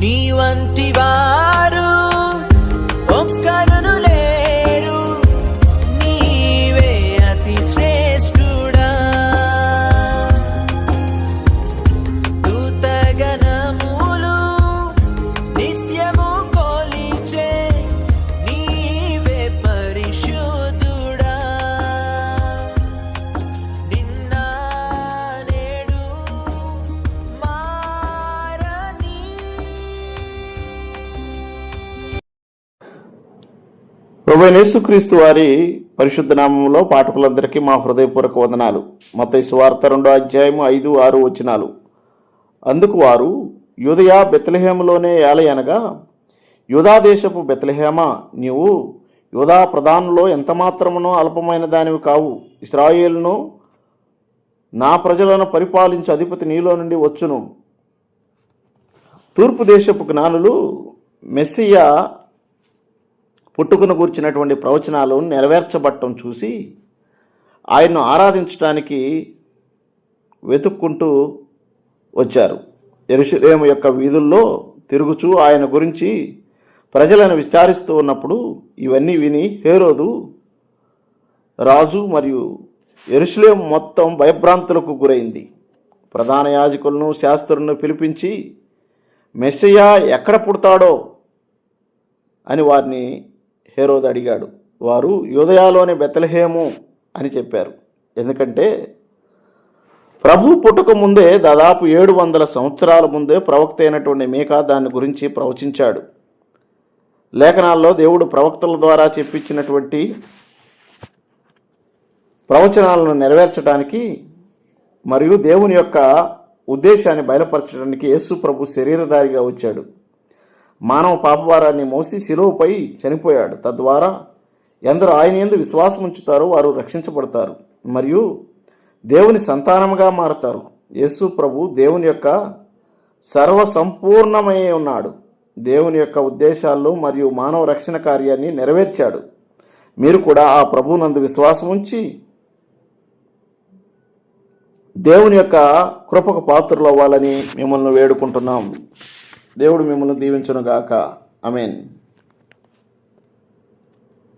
నీ వంటివా ప్రభుయేసుక్రీస్తు వారి పరిశుద్ధ నామంలో పాఠకులందరికీ మా హృదయపూర్వక వందనాలు. మత సువార్త రెండో అధ్యాయము ఐదు ఆరు వచనాలు. అందుకు వారు యూదయ బెత్లహేమలోనే ఏలయనగా యూదా దేశపు బెత్లహేమ నీవు యూదా ప్రధానులో ఎంతమాత్రమునో అల్పమైన దానివి కావు. ఇస్రాయేల్ను నా ప్రజలను పరిపాలించి అధిపతి నీలో నుండి వచ్చును. తూర్పు దేశపు జ్ఞానులు మెస్సియా పుట్టుకును కూర్చున్నటువంటి ప్రవచనాలు నెరవేర్చబట్టం చూసి ఆయన్ను ఆరాధించడానికి వెతుక్కుంటూ వచ్చారు. ఎరుషలేము యొక్క వీధుల్లో తిరుగుచూ ఆయన గురించి ప్రజలను విచారిస్తూ ఉన్నప్పుడు ఇవన్నీ విని హేరోదు రాజు మరియు ఎరుషలేం మొత్తం భయభ్రాంతులకు గురైంది. ప్రధాన యాజకులను శాస్త్రులను పిలిపించి మెస్సయ్య ఎక్కడ పుడతాడో? అని వారిని హేరోద్ అడిగాడు. వారు యూదయాలోని బెతలహేము అని చెప్పారు. ఎందుకంటే ప్రభు పుట్టుక ముందే దాదాపు ఏడు వందల సంవత్సరాల ముందే ప్రవక్త అయినటువంటి మేకా దాని గురించి ప్రవచించాడు. లేఖనాల్లో దేవుడు ప్రవక్తల ద్వారా చెప్పించినటువంటి ప్రవచనాలను నెరవేర్చడానికి మరియు దేవుని యొక్క ఉద్దేశాన్ని బయలుపరచడానికి యేసు ప్రభు శరీరధారిగా వచ్చాడు. మానవ పాపభారాన్ని మోసి శిలువుపై చనిపోయాడు. తద్వారా ఎందరు ఆయన ఎందు విశ్వాసం ఉంచుతారో వారు రక్షించబడతారు. మరియు దేవుని సంతానముగా మారతారు. యేసు ప్రభు దేవుని యొక్క సర్వసంపూర్ణమై ఉన్నాడు. దేవుని యొక్క ఉద్దేశాల్లో మరియు మానవ రక్షణ కార్యాన్ని నెరవేర్చాడు. మీరు కూడా ఆ ప్రభునందు విశ్వాసం ఉంచి దేవుని యొక్క కృపకు పాత్రలు అవ్వాలని మిమ్మల్ని వేడుకుంటున్నాం. దేవుడు మిమ్మల్ని దీవించునుగాక. అమీన్